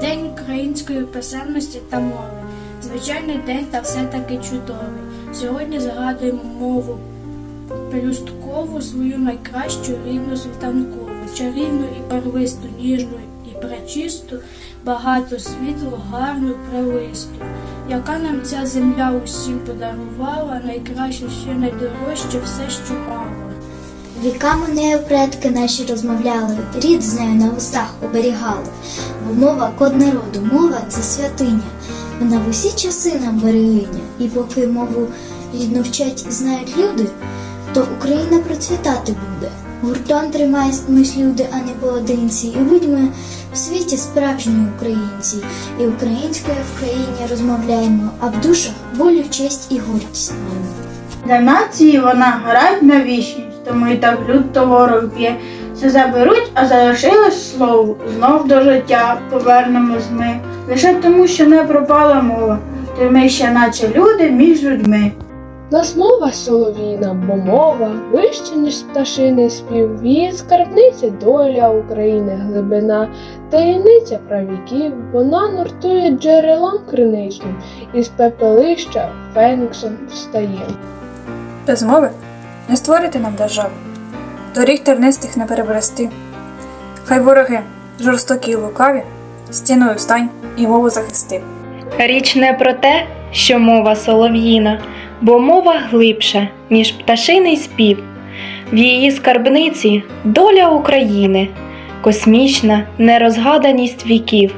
День української писемності та мови. Звичайний день та все-таки чудовий. Сьогодні згадуємо мову пелюсткову, свою найкращу рідну світанкову, чарівну і барвисту, ніжну і пречисту, багато світлу, гарну, прелисту, яка нам ця земля усім подарувала, найкраще ще найдорожче все, що мала. Віками нею предки наші розмовляли, рід з нею на устах оберігали. Бо мова код народу, мова це святиня. Вона в усі часи нам берегиня. І поки мову рідну вчать і знають люди, то Україна процвітати буде. Гуртом тримаємось люди, а не поодинці. І будьмо в світі справжні українці. І українською в країні розмовляємо, а в душах волю, честь і гордість маємо. Для нації вона грать на вічність, тому і так люто ворог б'є. Все заберуть, а залишилось слово. Знов до життя повернемось ми. Лише тому, що не пропала мова, то ми ще наче люди між людьми. Нас мова солов'їна, бо мова вище, ніж пташиний спів. Її скарбниці доля України, глибина, таємниця правіків. Вона нуртує джерелом криничним, із пепелища феніксом встає. Без мови не створити нам державу, доріг тернистих не перебрести. Хай вороги, жорстокі й лукаві, стіною встань і мову захисти. Річ не про те, що мова солов'їна, бо мова глибша, ніж пташиний спів. В її скарбниці доля України, космічна нерозгаданість віків.